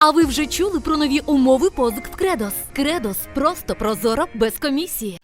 А ви вже чули про нові умови позик в Кредос? Кредос просто прозоро без комісії.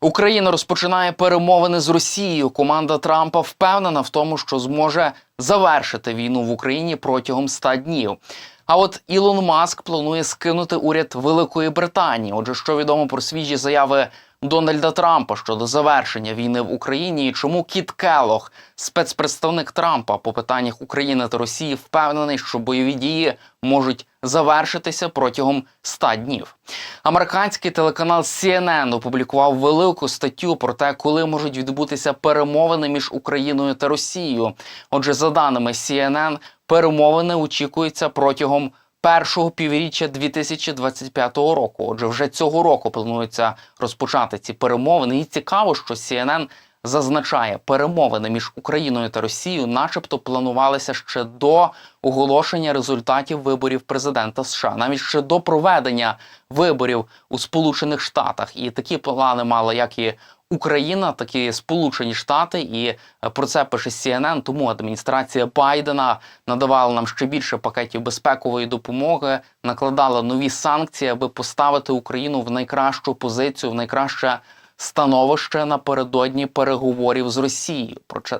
Україна розпочинає перемовини з Росією. Команда Трампа впевнена в тому, що зможе завершити війну в Україні протягом 100 днів. А от Ілон Маск планує скинути уряд Великої Британії. Отже, що відомо про свіжі заяви Дональда Трампа щодо завершення війни в Україні, і чому Кіт Келох, спецпредставник Трампа по питаннях України та Росії, впевнений, що бойові дії можуть завершитися протягом 100 днів. Американський телеканал CNN опублікував велику статтю про те, коли можуть відбутися перемовини між Україною та Росією. Отже, за даними CNN, перемовини очікуються протягом першого півріччя 2025 року. Отже, вже цього року планується розпочати ці перемовини. І цікаво, що CNN зазначає, перемовини між Україною та Росією, начебто, планувалися ще до оголошення результатів виборів президента США, навіть ще до проведення виборів у Сполучених Штатах. І такі плани мали як і Україна, так і Сполучені Штати, і е, про це пише CNN, Тому адміністрація Байдена надавала нам ще більше пакетів безпекової допомоги, накладала нові санкції, аби поставити Україну в найкращу позицію, в найкраще становище напередодні переговорів з Росією.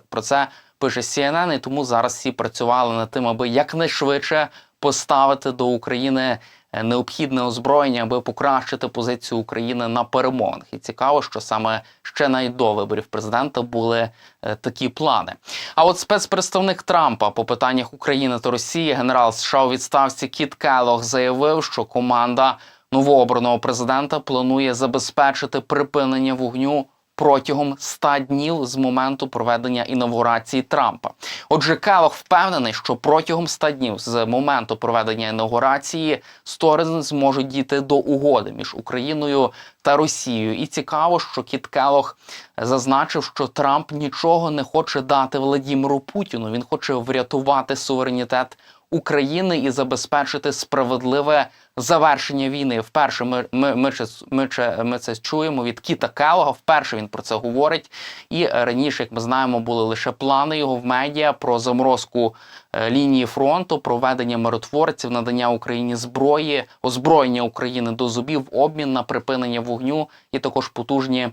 Про це пише CNN, і тому зараз всі працювали над тим, аби якнайшвидше поставити до України необхідне озброєння, аби покращити позицію України на перемовинах. І цікаво, що саме ще навіть до виборів президента були е, такі плани. А от спецпредставник Трампа по питаннях України та Росії, генерал США у відставці Кіт Келлог заявив, що команда новообраного президента планує забезпечити припинення вогню протягом 100 днів з моменту проведення інаугурації Трампа. Отже, Келлог впевнений, що протягом 100 днів з моменту проведення інаугурації сторони зможуть дійти до угоди між Україною та Росією. І цікаво, що Кіт Келлог зазначив, що Трамп нічого не хоче дати Владіміру Путіну. Він хоче врятувати суверенітет України і забезпечити справедливе завершення війни. Вперше ми, ми, ми, ми, ми це чуємо від Кіта Келлога. Вперше він про це говорить. І раніше, як ми знаємо, були лише плани його в медіа про заморозку е, лінії фронту, проведення миротворців, надання Україні зброї, озброєння України до зубів, обмін на припинення вогню і також потужні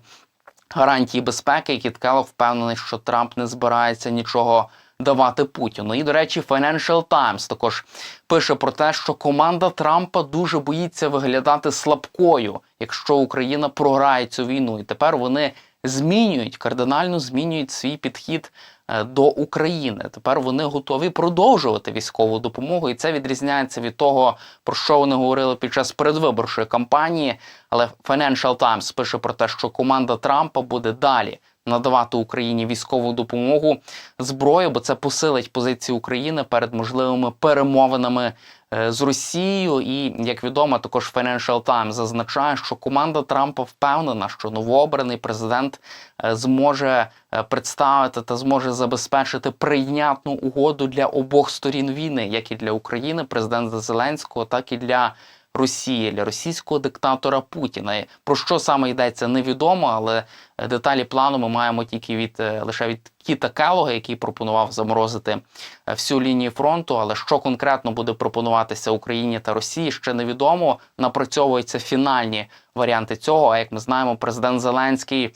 гарантії безпеки. І Кіт Келлог впевнений, що Трамп не збирається нічого давати Путіну. І, до речі, Financial Times також пише про те, що команда Трампа дуже боїться виглядати слабкою, якщо Україна програє цю війну. І тепер вони змінюють кардинально змінюють свій підхід е, до України. Тепер вони готові продовжувати військову допомогу, і це відрізняється від того, про що вони говорили під час передвиборчої кампанії. Але Financial Times пише про те, що команда Трампа буде далі надавати Україні військову допомогу зброю, бо це посилить позиції України перед можливими перемовинами е, з Росією. І як відомо, також Financial Times зазначає, що команда Трампа впевнена, що новообраний президент е, зможе е, представити та зможе забезпечити прийнятну угоду для обох сторін війни, як і для України, президента Зеленського, так і для. Росії для російського диктатора Путіна. Про що саме йдеться, невідомо, але е, деталі плану ми маємо тільки від е, лише від Кіта Келога, який пропонував заморозити е, всю лінію фронту. Але що конкретно буде пропонуватися Україні та Росії, ще невідомо. Напрацьовуються фінальні варіанти цього. А як ми знаємо, президент Зеленський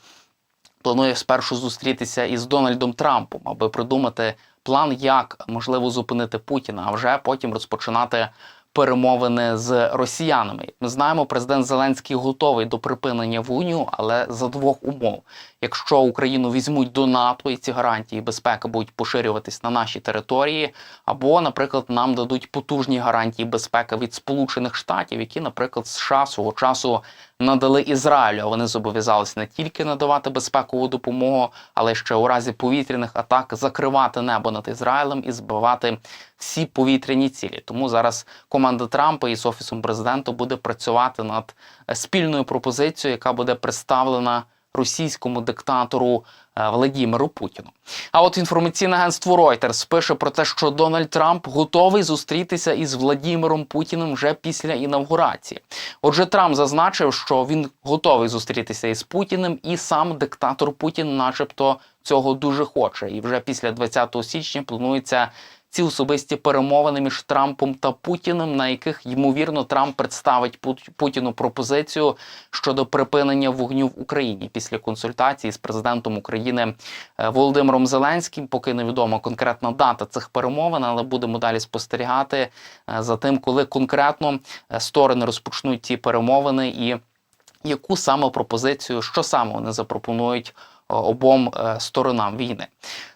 планує спершу зустрітися із Дональдом Трампом, аби придумати план, як можливо зупинити Путіна, а вже потім розпочинати перемовини з росіянами. Ми знаємо, президент Зеленський готовий до припинення вогню, але за двох умов: якщо Україну візьмуть до НАТО і ці гарантії безпеки будуть поширюватись на наші території, або, наприклад, нам дадуть потужні гарантії безпеки від Сполучених Штатів, які, наприклад, США свого часу надали Ізраїлю. А Вони зобов'язалися не тільки надавати безпекову допомогу, але ще у разі повітряних атак закривати небо над Ізраїлем і збивати всі повітряні цілі. Тому зараз команда Трампа із офісом президента буде працювати над спільною пропозицією, яка буде представлена російському диктатору Владімиру Путіну. А от інформаційне агентство Reuters пише про те, що Дональд Трамп готовий зустрітися із Владімиром Путіним вже після інавгурації. Отже, Трамп зазначив, що він готовий зустрітися із Путіним, і сам диктатор Путін, начебто, цього дуже хоче. І вже після 20 січня планується ці особисті перемовини між Трампом та Путіним, на яких ймовірно Трамп представить Путіну пропозицію щодо припинення вогню в Україні після консультації з президентом України е, Володимиром Зеленським. Поки невідома конкретна дата цих перемовин, але будемо далі спостерігати е, за тим, коли конкретно е, сторони розпочнуть ці перемовини і яку саме пропозицію, що саме вони запропонують обом сторонам війни.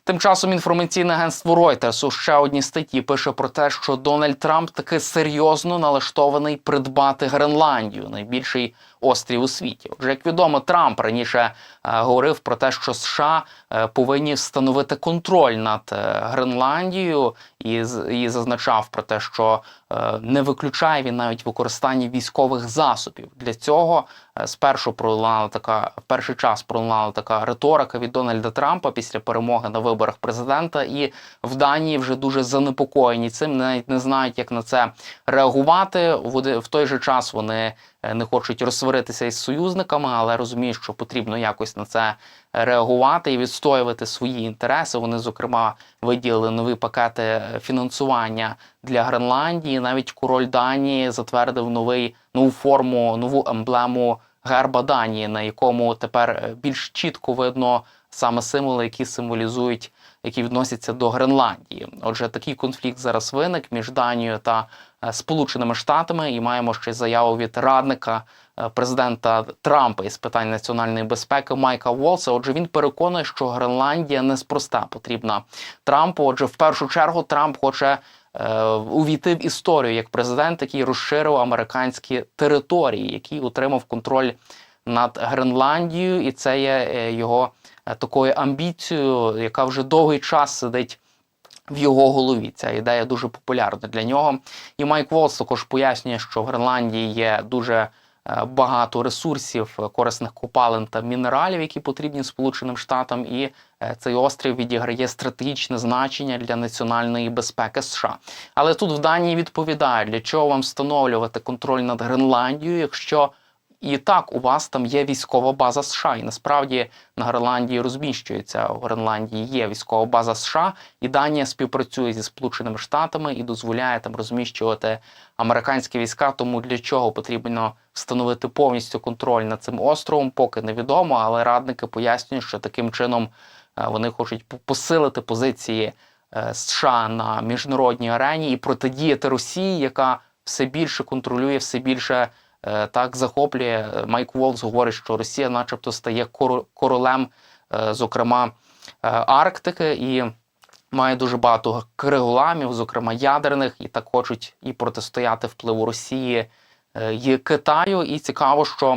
Тим часом інформаційне агентство Reuters у ще одній статті пише про те, що Дональд Трамп таки серйозно налаштований придбати Гренландію, найбільший острів у світі. Отже, як відомо, Трамп раніше е, говорив про те, що США е, повинні встановити контроль над е, Гренландією, і, і зазначав про те, що не виключає він навіть використання військових засобів. Для цього спершу пролунала така перший час пролунала така риторика від Дональда Трампа після перемоги на виборах президента. І в Данії вже дуже занепокоєні цим, навіть не знають, як на це реагувати. В той же час вони е, не хочуть розсваритися із союзниками, але розуміють, що потрібно якось на це реагувати і відстоювати свої інтереси. Вони, зокрема, виділили нові пакети е, фінансування для Гренландії. Навіть король Данії затвердив новий нову форму, нову емблему герба Данії, на якому тепер е, більш чітко видно саме символи, які символізують, які відносяться до Гренландії. Отже, такий конфлікт зараз виник між Данією та е, Сполученими Штатами, і маємо ще заяву від радника е, президента Трампа із питань національної безпеки Майка Волса. Отже, він переконує, що Гренландія неспроста потрібна Трампу. Отже, в першу чергу Трамп хоче е, увійти в історію як президент, який розширив американські території, який отримав контроль над Гренландією, і це є його такою амбіцією, яка вже довгий час сидить. В його голові ця ідея дуже популярна для нього. І Майк Волс також пояснює, що в Гренландії є дуже е, багато ресурсів, е, корисних копалин та мінералів, які потрібні Сполученим Штатам, і е, цей острів відіграє стратегічне значення для національної безпеки США. Але тут в Данії відповідають, для чого вам встановлювати контроль над Гренландією, якщо і так у вас там є військова база США, і насправді на Гренландії розміщується в Гренландії є військова база США, і Данія співпрацює зі Сполученими Штатами і дозволяє там розміщувати американські війська. Тому для чого потрібно встановити повністю контроль над цим островом, поки невідомо. Але радники пояснюють, що таким чином е, вони хочуть посилити позиції е, США на міжнародній арені і протидіяти Росії, яка все більше контролює, все більше так захоплює. Е, Майк Волс говорить, що Росія, начебто, стає коро- королем, е, зокрема, е, Арктики, і має дуже багато криголамів, зокрема ядерних, і так хочуть і протистояти впливу Росії. е, І Китаю, і цікаво, що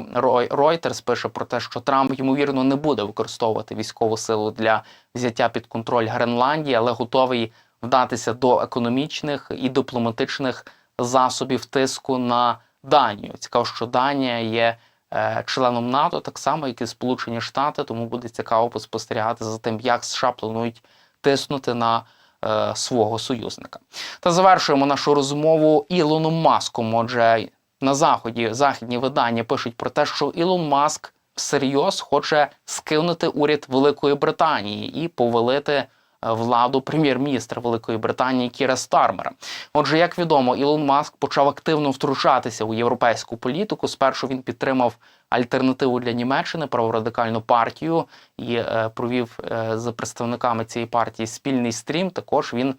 Reuters пише про те, що Трамп ймовірно не буде використовувати військову силу для взяття під контроль Гренландії, але готовий вдатися до економічних і дипломатичних засобів тиску на Данію. Цікаво, що Данія є е, членом НАТО, так само, як і Сполучені Штати, тому буде цікаво поспостерігати за тим, як США планують тиснути на е, свого союзника. Та завершуємо нашу розмову Ілоном Маском. Отже, на заході західні видання пишуть про те, що Ілон Маск всерйоз хоче скинути уряд Великої Британії і повелити владу прем'єр-міністра Великої Британії Кіра Стармера. Отже, як відомо, Ілон Маск почав активно втручатися у європейську політику. Спершу він підтримав альтернативу для Німеччини, праворадикальну партію, і е, провів е, з представниками цієї партії спільний стрім. Також він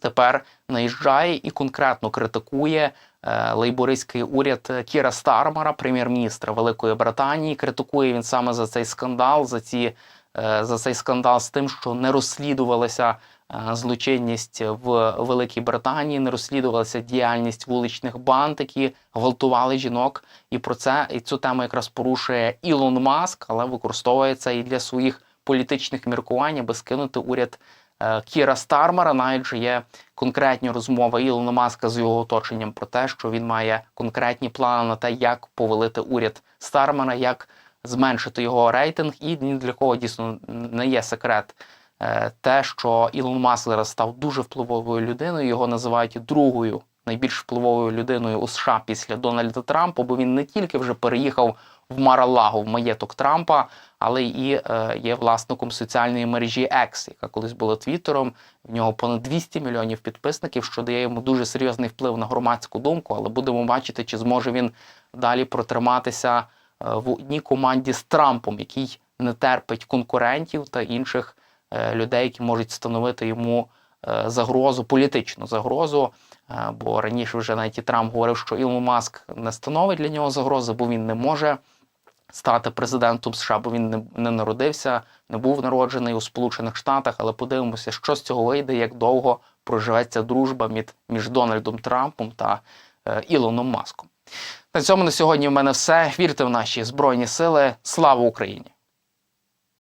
тепер наїжджає і конкретно критикує е, лейбористський уряд Кіра Стармера, прем'єр-міністра Великої Британії. Критикує він саме за цей скандал, за ці е, за цей скандал з тим, що не розслідувалася е, злочинність в Великій Британії, не розслідувалася діяльність вуличних банд, які гвалтували жінок. І про це і цю тему якраз порушує Ілон Маск, але використовує це і для своїх політичних міркувань, аби скинути уряд е, Кіра Стармера. Навіть же є конкретні розмови Ілона Маска з його оточенням про те, що він має конкретні плани на те, як повелити уряд Стармера, як зменшити його рейтинг, і ні для кого дійсно не є секрет. е, Те, що Ілон Маск став дуже впливовою людиною, його називають другою найбільш впливовою людиною у США після Дональда Трампа, бо він не тільки вже переїхав в Маралаго, в маєток Трампа, але і е, є власником соціальної мережі X, яка колись була Твіттером. В нього понад 200 мільйонів підписників, що дає йому дуже серйозний вплив на громадську думку. Але будемо бачити, чи зможе він далі протриматися в одній команді з Трампом, який не терпить конкурентів та інших е, людей, які можуть становити йому е, загрозу, політичну загрозу. Е, Бо раніше вже навіть і Трамп говорив, що Ілон Маск не становить для нього загрози, бо він не може стати президентом США, бо він не, народився, не був народжений у Сполучених Штатах. Але подивимося, що з цього вийде, як довго проживеться дружба між, Дональдом Трампом та е, Ілоном Маском. На цьому на сьогодні в мене все. Вірте в наші збройні сили. Слава Україні!